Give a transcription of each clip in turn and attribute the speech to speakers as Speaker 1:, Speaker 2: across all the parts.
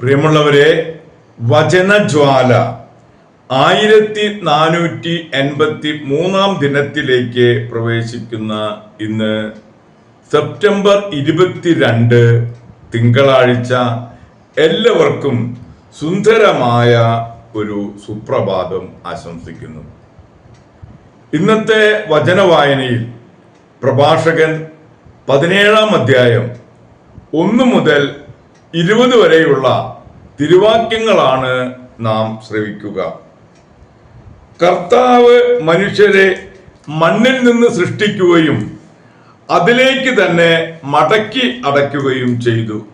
Speaker 1: പ്രിയമുള്ളവരെ വചനജ്വാല ആയിരത്തി നാനൂറ്റി എൺപത്തി മൂന്നാം ദിനത്തിലേക്ക് പ്രവേശിക്കുന്ന ഇന്ന് സെപ്റ്റംബർ ഇരുപത്തിരണ്ട് തിങ്കളാഴ്ച എല്ലാവർക്കും സുന്ദരമായ ഒരു സുപ്രഭാതം ആശംസിക്കുന്നു. ഇന്നത്തെ വചനവായനയിൽ പ്രഭാഷകൻ പതിനേഴാം അധ്യായം ഒന്ന് മുതൽ ഇരുപത് വരെയുള്ള തിരുവാക്യങ്ങളാണ് നാം ശ്രവിക്കുക. കർത്താവ് മനുഷ്യരെ മണ്ണിൽ നിന്ന് സൃഷ്ടിക്കുകയും അതിലേക്ക് തന്നെ മടക്കി അടയ്ക്കുകയും ചെയ്തു.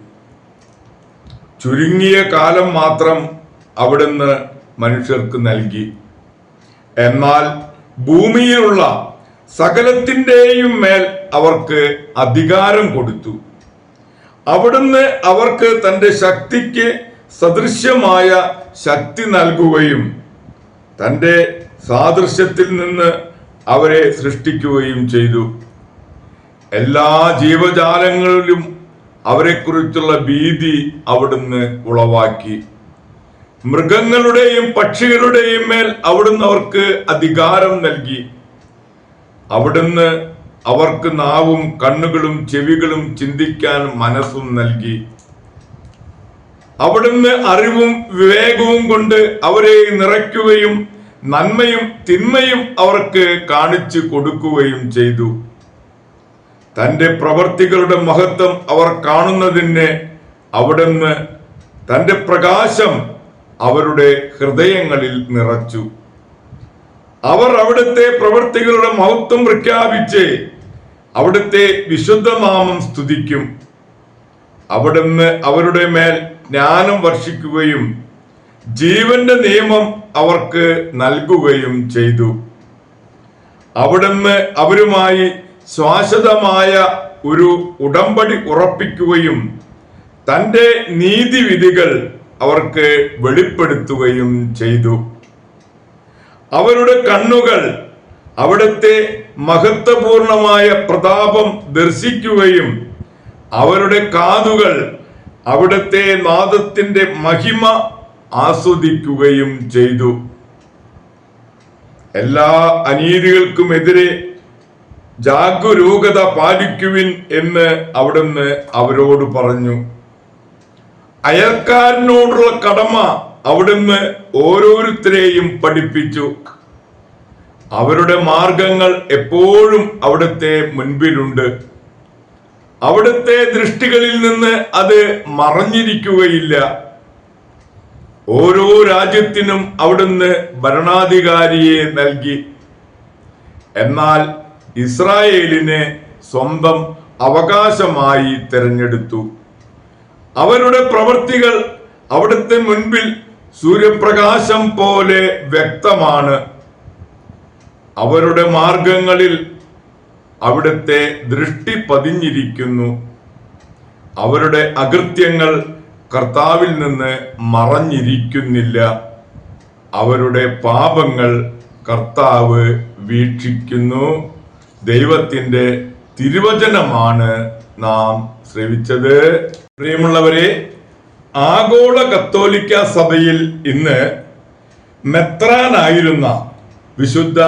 Speaker 1: ചുരുങ്ങിയ കാലം മാത്രം അവിടുന്ന് മനുഷ്യർക്ക് നൽകി. എന്നാൽ ഭൂമിയിലുള്ള സകലത്തിന്റെയും മേൽ അവർക്ക് അധികാരം കൊടുത്തു. അവിടുന്ന് അവർക്ക് തന്റെ ശക്തിക്ക് സദൃശ്യമായ ശക്തി നൽകുകയും തന്റെ സാദൃശ്യത്തിൽ നിന്ന് അവരെ സൃഷ്ടിക്കുകയും ചെയ്തു. എല്ലാ ജീവജാലങ്ങളിലും അവരെക്കുറിച്ചുള്ള ഭീതി അവിടുന്ന് ഉളവാക്കി. മൃഗങ്ങളുടെയും പക്ഷികളുടെയും മേൽ അവിടുന്ന് അവർക്ക് അധികാരം നൽകി. അവിടുന്ന് അവർക്ക് നാവും കണ്ണുകളും ചെവികളും ചിന്തിക്കാൻ മനസ്സും നൽകി. അവിടുന്ന് അറിവും വിവേകവും കൊണ്ട് അവരെ നിറയ്ക്കുകയും നന്മയും തിന്മയും അവർക്ക് കാണിച്ചു കൊടുക്കുകയും ചെയ്തു. തന്റെ പ്രവർത്തികളുടെ മഹത്വം അവർ കാണുന്നതിന് അവിടുന്ന് തന്റെ പ്രകാശം അവരുടെ ഹൃദയങ്ങളിൽ നിറച്ചു. അവർ അവിടുത്തെ പ്രവർത്തികളുടെ മഹത്വം പ്രഖ്യാപിച്ച് അവിടുത്തെ വിശുദ്ധനാമം സ്തുതിക്കും. അവിടുന്ന് അവരുടെ മേൽ ജ്ഞാനം വർഷിക്കുകയും ജീവന്റെ നിയമം അവർക്ക് നൽകുകയും ചെയ്തു. അവിടുന്ന് അവരുമായി ശാശ്വതമായ ഒരു ഉടമ്പടി ഉറപ്പിക്കുകയും തന്റെ നീതിവിധികൾ അവർക്ക് വെളിപ്പെടുത്തുകയും ചെയ്തു. അവരുടെ കണ്ണുകൾ അവിടുത്തെ മഹത്വപൂർണമായ പ്രതാപം ദർശിക്കുകയും അവരുടെ കാതുകൾ അവിടുത്തെ നാദത്തിന്റെ മഹിമ ആസ്വദിക്കുകയും ചെയ്തു. എല്ലാ അനീതികൾക്കുമെതിരെ ജാഗരൂകത പാലിക്കുവിൻ എന്ന് അവിടുന്ന് അവരോട് പറഞ്ഞു. അയൽക്കാരനോടുള്ള കടമ അവിടുന്ന് ഓരോരുത്തരെയും പഠിപ്പിച്ചു. അവരുടെ മാർഗങ്ങൾ എപ്പോഴും അവിടുത്തെ മുൻപിലുണ്ട്. അവിടുത്തെ ദൃഷ്ടികളിൽ നിന്ന് അത് മറഞ്ഞിരിക്കുകയില്ല. ഓരോ രാജ്യത്തിനും അവിടുന്ന് ഭരണാധികാരിയെ നൽകി. എന്നാൽ ഇസ്രായേലിനെ സ്വന്തം അവകാശമായി തിരഞ്ഞെടുത്തു. അവരുടെ പ്രവൃത്തികൾ അവിടുത്തെ മുൻപിൽ സൂര്യപ്രകാശം പോലെ വ്യക്തമാണ്. അവരുടെ മാർഗങ്ങളിൽ അവിടുത്തെ ദൃഷ്ടി പതിഞ്ഞിരിക്കുന്നു. അവരുടെ അകൃത്യങ്ങൾ കർത്താവിൽ നിന്ന് മറഞ്ഞിരിക്കുന്നില്ല. അവരുടെ പാപങ്ങൾ കർത്താവ് വീക്ഷിക്കുന്നു. ദൈവത്തിന്റെ തിരുവചനമാണ് നാം ശ്രവിച്ചത്. പ്രിയമുള്ളവരെ ആഗോള കത്തോലിക്ക സഭയിൽ ഇന്ന് മെത്രാനായിരുന്ന വിശുദ്ധ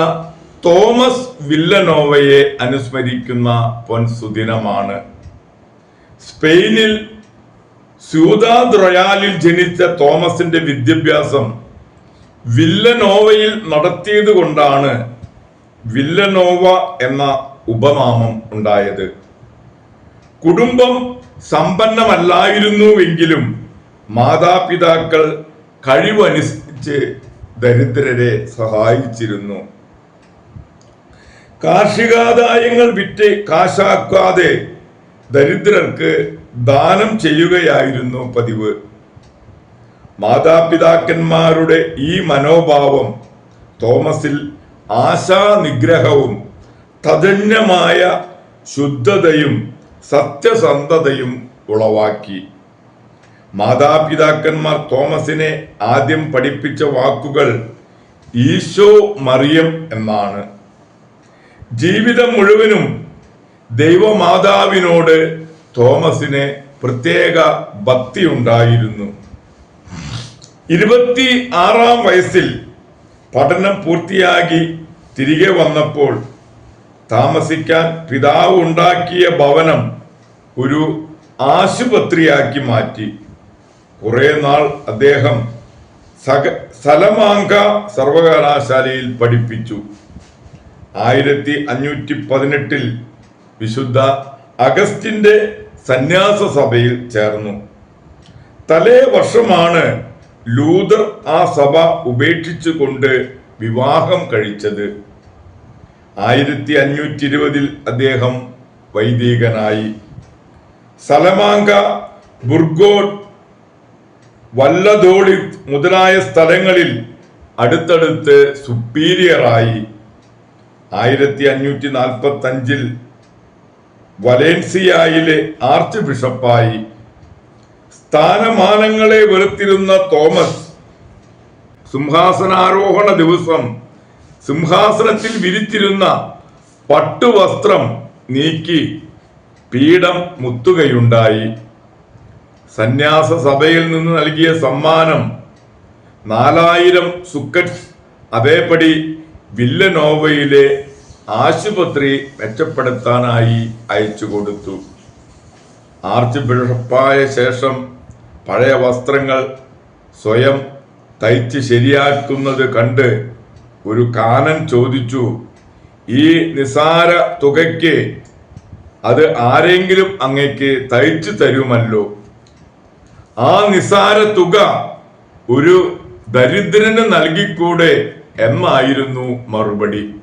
Speaker 1: തോമസ് വില്ലനോവയെ അനുസ്മരിക്കുന്ന പൊൻസുദിനമാണ്. സ്പെയിനിൽ സ്യൂദാദ് റൊയാലിൽ ജനിച്ച തോമസിന്റെ വിദ്യാഭ്യാസം വില്ലനോവയിൽ നടത്തിയത് കൊണ്ടാണ് വില്ലനോവ എന്ന ഉപനാമം ഉണ്ടായത്. കുടുംബം സമ്പന്നമല്ലായിരുന്നുവെങ്കിലും മാതാപിതാക്കൾ കഴിവനുസരിച്ച് ദരിദ്രരെ സഹായിച്ചിരുന്നു. കാർഷികാദായങ്ങൾ വിറ്റ് കാശാക്കാതെ ദരിദ്രർക്ക് ദാനം ചെയ്യുകയായിരുന്നു പതിവ്. മാതാപിതാക്കന്മാരുടെ ഈ മനോഭാവം തോമസിൽ ആശാനിഗ്രഹവും തജന്യമായ ശുദ്ധതയും സത്യസന്ധതയും ഉളവാക്കി. മാതാപിതാക്കന്മാർ തോമസിനെ ആദ്യം പഠിപ്പിച്ച വാക്കുകൾ ഈശോ മറിയം എന്നാണ്. ജീവിതം മുഴുവനും ദൈവമാതാവിനോട് തോമസിന് പ്രത്യേക ഭക്തി ഉണ്ടായിരുന്നു ഇരുപത്തി ആറാം വയസ്സിൽ പഠനം പൂർത്തിയാക്കി തിരികെ വന്നപ്പോൾ താമസിക്കാൻ പിതാവ് ഉണ്ടാക്കിയ ഭവനം ഒരു ആശുപത്രിയാക്കി മാറ്റി. കുറെ നാൾ അദ്ദേഹം സക സലമാങ്ക സർവകലാശാലയിൽ പഠിപ്പിച്ചു. ആയിരത്തി അഞ്ഞൂറ്റി പതിനെട്ടിൽ വിശുദ്ധ അഗസ്റ്റിന്റെ സന്യാസ സഭയിൽ ചേർന്നു. തലേ വർഷമാണ് ലൂതർ ആ സഭ ഉപേക്ഷിച്ചുകൊണ്ട് വിവാഹം കഴിച്ചത്. ആയിരത്തി അഞ്ഞൂറ്റി ഇരുപതിൽ അദ്ദേഹം വൈദികനായി. സലമാങ്ക ബുർഗോട്ട് വല്ലതോളി മുതലായ സ്ഥലങ്ങളിൽ അടുത്തടുത്ത് സുപ്പീരിയറായി. ആയിരത്തി അഞ്ഞൂറ്റി നാൽപ്പത്തി അഞ്ചിൽ വലേൻസിയായിലെ ആർച്ച് ബിഷപ്പായി സ്ഥാനമാനങ്ങളെ വെറുത്തിരുന്ന തോമസ് സിംഹാസനാരോഹണ ദിവസം സിംഹാസനത്തിൽ വിരിച്ചിരുന്ന പട്ടുവസ്ത്രം നീക്കി പീഠം മുത്തുകയുണ്ടായി. സന്യാസ സഭയിൽ നിന്ന് നൽകിയ സമ്മാനം നാലായിരം സുക്കറ്റ്. അതേപടി വില്ലനോവയിലെ ആശുപത്രി മെച്ചപ്പെടുത്താനായി അയച്ചു കൊടുത്തു. ആർച്ച് ബിഷപ്പായ ശേഷം പഴയ വസ്ത്രങ്ങൾ സ്വയം തയ്ച്ച് ശരിയാക്കുന്നത് കണ്ട് ഒരു കാനൻ ചോദിച്ചു ഈ നിസാര തുകയ്ക്ക് അത് ആരെങ്കിലും അങ്ങയ്ക്ക് തയ്ച്ചു തരുമല്ലോ? ആ നിസാര തുക ഒരു ദരിദ്രന് നൽകിക്കൂടെ എന്നായിരുന്നു മറുപടി?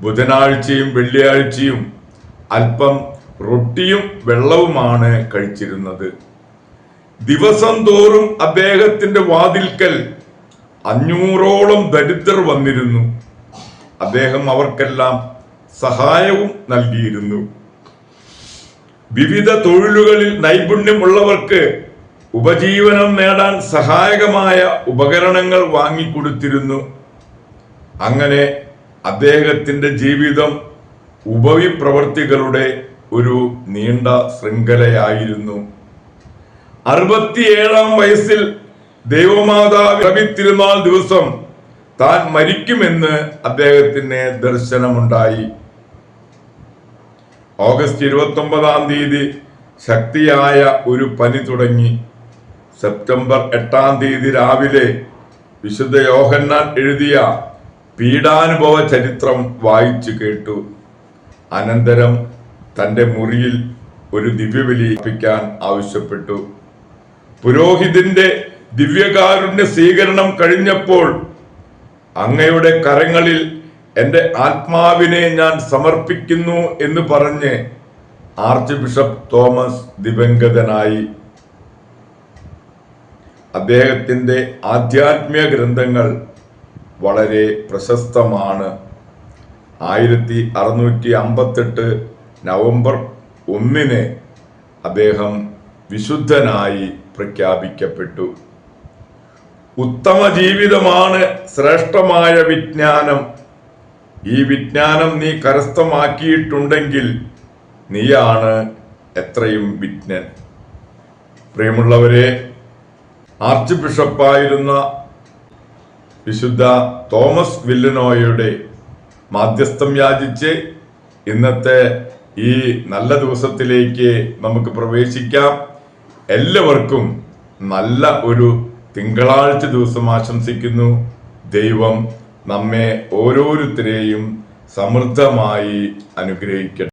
Speaker 1: ബുധനാഴ്ചയും വെള്ളിയാഴ്ചയും അല്പം റൊട്ടിയും വെള്ളവുമാണ് കഴിച്ചിരുന്നത്. ദിവസം തോറും അദ്ദേഹത്തിന്റെ വാതിൽക്കൽ അഞ്ഞൂറോളം ദരിദ്രർ വന്നിരുന്നു. അദ്ദേഹം അവർക്കെല്ലാം സഹായവും നൽകിയിരുന്നു. വിവിധ തൊഴിലുകളിൽ നൈപുണ്യമുള്ളവർക്ക് ഉപജീവനം നേടാൻ സഹായകമായ ഉപകരണങ്ങൾ വാങ്ങിക്കൊടുത്തിരുന്നു. അങ്ങനെ അദ്ദേഹത്തിന്റെ ജീവിതം ഉപവിപ്രവർത്തികളുടെ ഒരു നീണ്ട ശൃംഖലയായിരുന്നു. അറുപത്തിയേഴാം വയസ്സിൽ ദൈവമാതാവ് തിരുനാൾ ദിവസം താൻ മരിക്കുമെന്ന് അദ്ദേഹത്തിന് ദർശനമുണ്ടായി. ഓഗസ്റ്റ് ഇരുപത്തി ഒമ്പതാം തീയതി ശക്തിയായ ഒരു പനി തുടങ്ങി. സെപ്റ്റംബർ എട്ടാം തീയതി രാവിലെ വിശുദ്ധ യോഹന്നാൻ എഴുതിയ പീഡാനുഭവ ചരിത്രം വായിച്ചു കേട്ടു. അനന്തരം തന്റെ മുറിയിൽ ഒരു ദിവ്യബലി അർപ്പിക്കാൻ ആവശ്യപ്പെട്ടു. പുരോഹിതന്റെ ദിവ്യകാരുണ്യ സ്വീകരണം കഴിഞ്ഞപ്പോൾ അങ്ങയുടെ കരങ്ങളിൽ എന്റെ ആത്മാവിനെ ഞാൻ സമർപ്പിക്കുന്നു എന്ന് പറഞ്ഞ് ആർച്ച് ബിഷപ്പ് തോമസ് ദിവംഗതനായി അദ്ദേഹത്തിന്റെ ആധ്യാത്മിക ഗ്രന്ഥങ്ങൾ വളരെ പ്രശസ്തമാണ്. ആയിരത്തി അറുന്നൂറ്റി അമ്പത്തെട്ട് നവംബർ ഒന്നിന് അദ്ദേഹം വിശുദ്ധനായി പ്രഖ്യാപിക്കപ്പെട്ടു. ഉത്തമ ജീവിതമാണ് ശ്രേഷ്ഠമായ വിജ്ഞാനം. ഈ വിജ്ഞാനം നീ കരസ്ഥമാക്കിയിട്ടുണ്ടെങ്കിൽ നീയാണ് എത്രയും വിജ്ഞൻ. പ്രിയമുള്ളവരെ ആർച്ച് ബിഷപ്പായിരുന്ന വിശുദ്ധ തോമസ് വില്ലനോയുടെ മാധ്യസ്ഥം യാചിച്ച് ഇന്നത്തെ ഈ നല്ല ദിവസത്തിലേക്ക് നമുക്ക് പ്രവേശിക്കാം. എല്ലാവർക്കും നല്ല ഒരു തിങ്കളാഴ്ച ദിവസം ആശംസിക്കുന്നു. ദൈവം നമ്മെ ഓരോരുത്തരെയും സമൃദ്ധമായി അനുഗ്രഹിക്കട്ടെ.